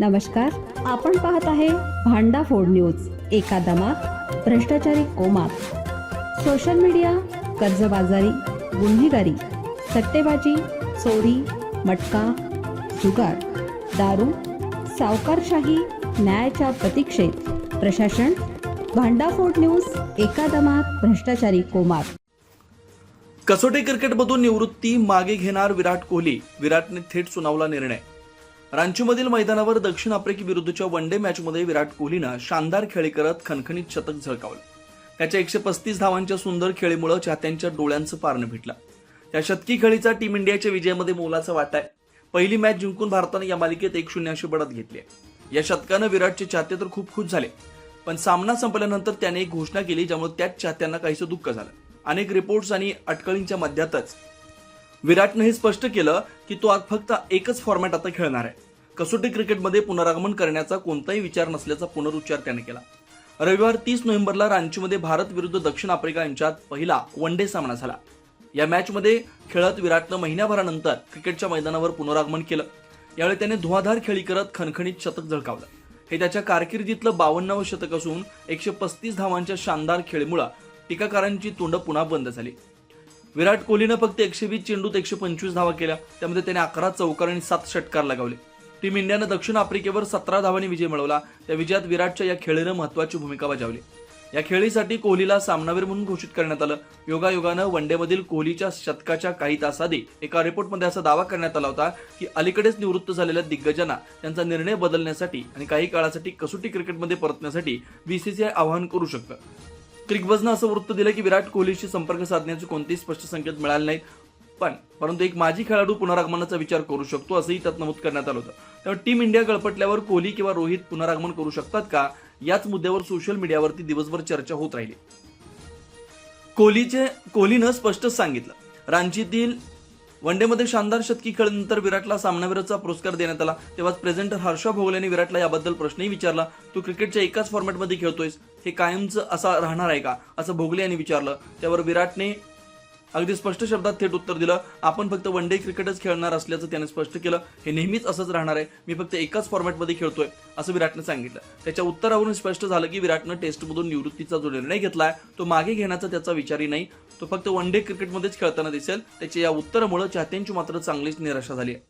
नमस्कार आपण पाहत आहे भांडा फोड न्यूज एका दमात भ्रष्टाचारी कोमात. सोशल मीडिया कर्जबाजारी गुन्हेगारी सट्टेबाजी चोरी मटका जुगार दारू सावकारशाही न्यायाच्या प्रतीक्षेत. प्रशासन भांडाफोड न्यूज एका दमात भ्रष्टाचारी कोमात. कसोटी क्रिकेटमधून निवृत्ती मागे घेणार विराट कोहली. विराटने थेट सुनावला निर्णय. रांचीमधील मैदानावर दक्षिण आफ्रिके विरुद्धच्या वन डे मॅचमध्ये विराट कोहलीनं शानदार खेळी करत खणखणीत शतक झळकावलं. त्याच्या एकशे पस्तीस धावांच्या सुंदर खेळीमुळे चाहत्यांच्या डोळ्यांचं पारणं भेटलं. त्या शतकी खेळीचा टीम इंडियाच्या विजयामध्ये मोलाचा वाटा आहे. पहिली मॅच जिंकून भारतानं या मालिकेत एक शून्य अशी बढत घेतली आहे. या शतकानं विराटचे चाहते तर खूप खुश झाले. पण सामना संपल्यानंतर त्याने एक घोषणा केली ज्यामुळे त्याच चाहत्यांना काहीसं दुःख झालं. अनेक रिपोर्ट्स आणि अटकळींच्या मध्यातच विराटनं हे स्पष्ट केलं की तो आज फक्त एकच फॉर्मॅट आता खेळणार आहे. कसोटी क्रिकेटमध्ये पुनरागमन करण्याचा कोणताही विचार नसल्याचा पुनरुच्चार त्याने केला. रविवार तीस नोव्हेंबरला रांचीमध्ये भारत विरुद्ध दक्षिण आफ्रिका यांच्यात पहिला वन डे सामना झाला. या मॅचमध्ये खेळत विराटनं महिन्याभरानंतर क्रिकेटच्या मैदानावर पुनरागमन केलं. यावेळी त्याने धुवाधार खेळी करत खणखणीत शतक झळकावलं. हे त्याच्या कारकिर्दीतलं बावन्नावं शतक असून एकशे पस्तीस धावांच्या शानदार खेळीमुळं टीकाकारांची तोंड पुन्हा बंद झाली. विराट कोहलीनं फक्त एकशे वीस चेंडूत एकशे पंचवीस धावा केल्या. त्यामध्ये त्याने अकरा चौकार आणि सात षटकार लगावले. टीम इंडियानं दक्षिण आफ्रिकेवर सतरा धावांनी विजय मिळवला. त्या विजयात विराटच्या या खेळीनं महत्वाची भूमिका बजावली. या खेळीसाठी कोहलीला सामनावीर म्हणून घोषित करण्यात आलं. योगायोगानं वनडेमधील कोहलीच्या शतकाच्या काही तास आधी एका रिपोर्टमध्ये असा दावा करण्यात आला होता की अलीकडेच निवृत्त झालेल्या दिग्गजांना त्यांचा निर्णय बदलण्यासाठी आणि काही काळासाठी कसोटी क्रिकेटमध्ये परतण्यासाठी बीसीसीआय आवाहन करू शकतं. क्रिकबजनं असं वृत्त दिलं की विराट कोहलीशी संपर्क साधण्याचे कोणतेही स्पष्ट संकेत मिळाले नाहीत. पण परंतु एक माजी खेळाडू पुनरागमनाचा विचार करू शकतो असंही त्यात नमूद करण्यात आलं होतं. त्यामुळे टीम इंडिया गळपटल्यावर कोहली किंवा रोहित पुनरागमन करू शकतात का? याच मुद्द्यावर सोशल मीडियावरती दिवसभर चर्चा होत राहिली. कोहलीचे कोहलीनं स्पष्टच सांगितलं. रांचीतील वनडेमध्ये शानदार शतकी खेळल्यानंतर विराटला सामनावीराचा पुरस्कार देण्यात आला. तेव्हाच प्रेझेंटर हर्षा भोगले विराटला याबद्दल प्रश्नही विचारला. तू क्रिकेटच्या एकाच फॉर्मॅटमध्ये खेळतोयस. हे कायमचं असा राहणार आहे का? असं भोगले यांनी विचारलं. त्यावर विराटने अगदी स्पष्ट शब्दात थेट उत्तर दिलं. आपण फक्त वन डे क्रिकेटच खेळणार असल्याचं त्याने स्पष्ट केलं. हे नेहमीच असंच राहणार आहे. मी फक्त एकाच फॉर्मॅटमध्ये खेळतोय असं विराटनं सांगितलं. त्याच्या उत्तरावरून स्पष्ट झालं की विराटनं टेस्टमधून निवृत्तीचा जो निर्णय घेतलाय तो मागे घेण्याचा त्याचा विचारही नाही. तो फक्त वन डे क्रिकेटमध्येच खेळताना दिसेल. त्याच्या या उत्तरामुळे चाहत्यांची मात्र चांगलीच निराशा झाली आहे.